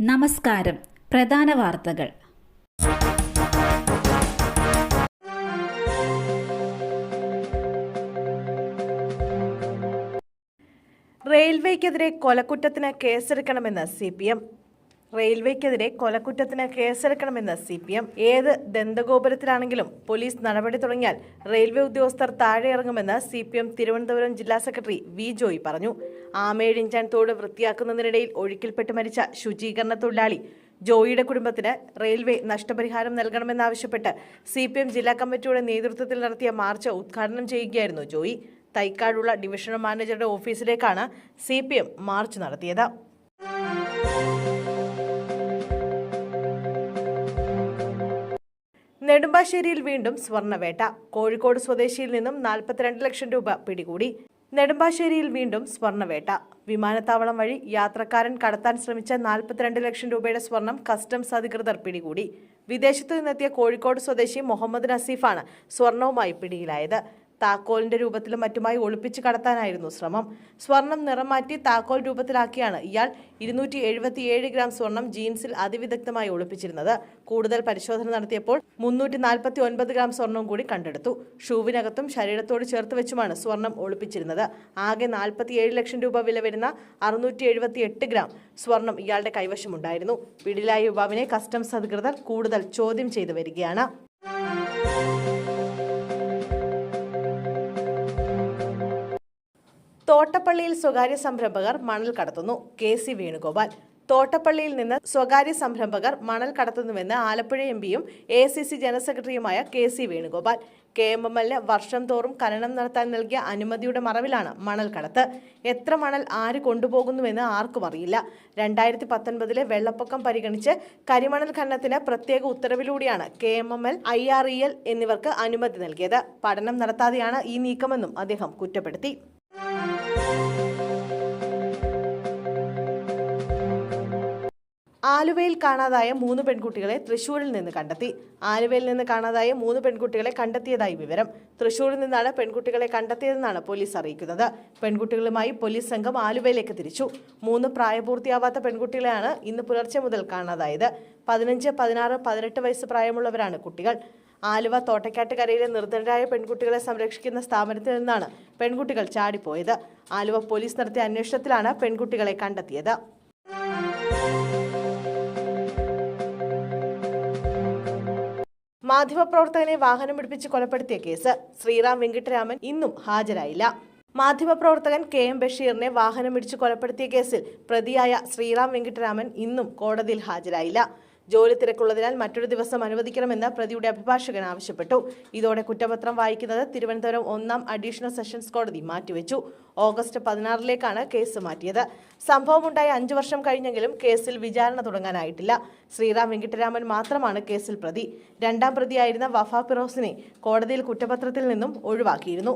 നമസ്കാരം. പ്രധാന വാർത്തകൾ. റെയിൽവേക്കെതിരെ കൊലക്കുറ്റത്തിന് കേസെടുക്കണമെന്ന് സി പി എം. റെയിൽവേക്കെതിരെ കൊലക്കുറ്റത്തിന് കേസെടുക്കണമെന്ന് സി പി എം ഏത് ദന്തഗോപുരത്തിലാണെങ്കിലും പോലീസ് നടപടി തുടങ്ങിയാൽ റെയിൽവേ ഉദ്യോഗസ്ഥർ താഴെ ഇറങ്ങുമെന്ന് സി പി എം തിരുവനന്തപുരം ജില്ലാ സെക്രട്ടറി വി ജോയ് പറഞ്ഞു. ആമേഴിഞ്ചാൻ തോട് വൃത്തിയാക്കുന്നതിനിടയിൽ ഒഴുക്കിൽപ്പെട്ട് മരിച്ച ശുചീകരണ തൊഴിലാളി ജോയിയുടെ കുടുംബത്തിന് റെയിൽവേ നഷ്ടപരിഹാരം നൽകണമെന്നാവശ്യപ്പെട്ട് സി പി എം ജില്ലാ കമ്മിറ്റിയുടെ നേതൃത്വത്തിൽ നടത്തിയ മാർച്ച് ഉദ്ഘാടനം ചെയ്യുകയായിരുന്നു ജോയി. തൈക്കാടുള്ള ഡിവിഷണൽ മാനേജറുടെ ഓഫീസിലേക്കാണ് സി മാർച്ച് നടത്തിയത്. നെടുമ്പാശ്ശേരിയിൽ വീണ്ടും സ്വർണവേട്ട. കോഴിക്കോട് സ്വദേശിയിൽ നിന്നും നാൽപ്പത്തിരണ്ട് ലക്ഷം രൂപ പിടികൂടി. നെടുമ്പാശ്ശേരിയിൽ വീണ്ടും സ്വർണവേട്ട. വിമാനത്താവളം വഴി യാത്രക്കാരൻ കടത്താൻ ശ്രമിച്ച നാൽപ്പത്തിരണ്ട് ലക്ഷം രൂപയുടെ സ്വർണം കസ്റ്റംസ് അധികൃതർ പിടികൂടി. വിദേശത്തു നിന്നെത്തിയ കോഴിക്കോട് സ്വദേശി മുഹമ്മദ് നസീഫാണ് സ്വർണവുമായി പിടിയിലായത്. താക്കോലിന്റെ രൂപത്തിലും മറ്റുമായി ഒളിപ്പിച്ച് കടത്താനായിരുന്നു ശ്രമം. സ്വർണം നിറം മാറ്റി താക്കോൽ രൂപത്തിലാക്കിയാണ് ഇയാൾ ഇരുന്നൂറ്റി എഴുപത്തിയേഴ് ഗ്രാം സ്വർണം ജീൻസിൽ അതിവിദഗ്ധമായി ഒളിപ്പിച്ചിരുന്നത്. കൂടുതൽ പരിശോധന നടത്തിയപ്പോൾ മുന്നൂറ്റി നാൽപ്പത്തി ഒൻപത് ഗ്രാം സ്വർണവും കൂടി കണ്ടെടുത്തു. ഷൂവിനകത്തും ശരീരത്തോട് ചേർത്ത് വെച്ചുമാണ് സ്വർണം ഒളിപ്പിച്ചിരുന്നത്. ആകെ നാൽപ്പത്തിയേഴ് ലക്ഷം രൂപ വില വരുന്ന അറുന്നൂറ്റി എഴുപത്തി എട്ട് ഗ്രാം സ്വർണം ഇയാളുടെ കൈവശമുണ്ടായിരുന്നു. പിടിയിലായ യുവാവിനെ കസ്റ്റംസ് അധികൃതർ കൂടുതൽ ചോദ്യം ചെയ്തു വരികയാണ്. തോട്ടപ്പള്ളിയിൽ സ്വകാര്യ സംരംഭകർ മണൽ കടത്തുന്നു. കെ. സി. വേണുഗോപാൽ. തോട്ടപ്പള്ളിയിൽ നിന്ന് സ്വകാര്യ സംരംഭകർ മണൽ കടത്തുന്നുവെന്ന് ആലപ്പുഴ എം പിയും എ സി സി ജനറൽ സെക്രട്ടറിയുമായ K. C. Venugopal. K. M. M. എല്ലിന് വർഷം തോറും ഖനനം നടത്താൻ നൽകിയ അനുമതിയുടെ മറവിലാണ് മണൽ കടത്ത്. എത്ര മണൽ ആര് കൊണ്ടുപോകുന്നുവെന്ന് ആർക്കും അറിയില്ല. രണ്ടായിരത്തി പത്തൊൻപതിലെ വെള്ളപ്പൊക്കം പരിഗണിച്ച് കരിമണൽ ഖനനത്തിന് പ്രത്യേക ഉത്തരവിലൂടെയാണ് K. M. M. L. I. R. E. L. എന്നിവർക്ക് അനുമതി നൽകിയത്. പഠനം നടത്താതെയാണ് ഈ നീക്കമെന്നും അദ്ദേഹം കുറ്റപ്പെടുത്തി. ആലുവയിൽ കാണാതായ മൂന്ന് പെൺകുട്ടികളെ തൃശൂരിൽ നിന്ന് കണ്ടെത്തി. ആലുവയിൽ നിന്ന് കാണാതായ മൂന്ന് പെൺകുട്ടികളെ കണ്ടെത്തിയതായി വിവരം. തൃശൂരിൽ നിന്നാണ് പെൺകുട്ടികളെ കണ്ടെത്തിയതെന്നാണ് പോലീസ് അറിയിക്കുന്നത്. പെൺകുട്ടികളുമായി പോലീസ് സംഘം ആലുവയിലേക്ക് തിരിച്ചു. മൂന്ന് പ്രായപൂർത്തിയാവാത്ത പെൺകുട്ടികളെയാണ് ഇന്ന് പുലർച്ചെ മുതൽ കാണാതായത്. പതിനഞ്ച് പതിനാറ് പതിനെട്ട് വയസ്സ് പ്രായമുള്ളവരാണ് കുട്ടികൾ. ആലുവ തോട്ടക്കാട്ടുകരയിലെ നിർദ്ധനരായ പെൺകുട്ടികളെ സംരക്ഷിക്കുന്ന സ്ഥാപനത്തിൽ നിന്നാണ് പെൺകുട്ടികൾ ചാടിപ്പോയത്. ആലുവ പോലീസ് നടത്തിയ അന്വേഷണത്തിലാണ് പെൺകുട്ടികളെ കണ്ടെത്തിയത്. മാധ്യമപ്രവർത്തകനെ വാഹനം പിടിപ്പിച്ച് കൊലപ്പെടുത്തിയ കേസ്. ശ്രീറാം വെങ്കിട്ടരാമൻ ഇന്നും ഹാജരായില്ല. മാധ്യമപ്രവർത്തകൻ കെ എം ബഷീറിനെ വാഹനം ഇടിച്ച് കൊലപ്പെടുത്തിയ കേസിൽ പ്രതിയായ ശ്രീറാം വെങ്കിട്ടരാമൻ ഇന്നും കോടതിയിൽ ഹാജരായില്ല. ജോലി തിരക്കുള്ളതിനാൽ മറ്റൊരു ദിവസം അനുവദിക്കണമെന്ന് പ്രതിയുടെ അഭിഭാഷകൻ ആവശ്യപ്പെട്ടു. ഇതോടെ കുറ്റപത്രം വായിക്കുന്നത് തിരുവനന്തപുരം ഒന്നാം അഡീഷണൽ സെഷൻസ് കോടതി മാറ്റിവെച്ചു. ഓഗസ്റ്റ് പതിനാറിലേക്കാണ് കേസ് മാറ്റിയത്. സംഭവമുണ്ടായ അഞ്ചു വർഷം കഴിഞ്ഞെങ്കിലും കേസിൽ വിചാരണ തുടങ്ങാനായിട്ടില്ല. ശ്രീറാം വെങ്കിട്ടരാമൻ മാത്രമാണ് കേസിൽ പ്രതി. രണ്ടാം പ്രതിയായിരുന്ന വഫ ഫിറോസിനെ കോടതിയിൽ കുറ്റപത്രത്തിൽ നിന്നും ഒഴിവാക്കിയിരുന്നു.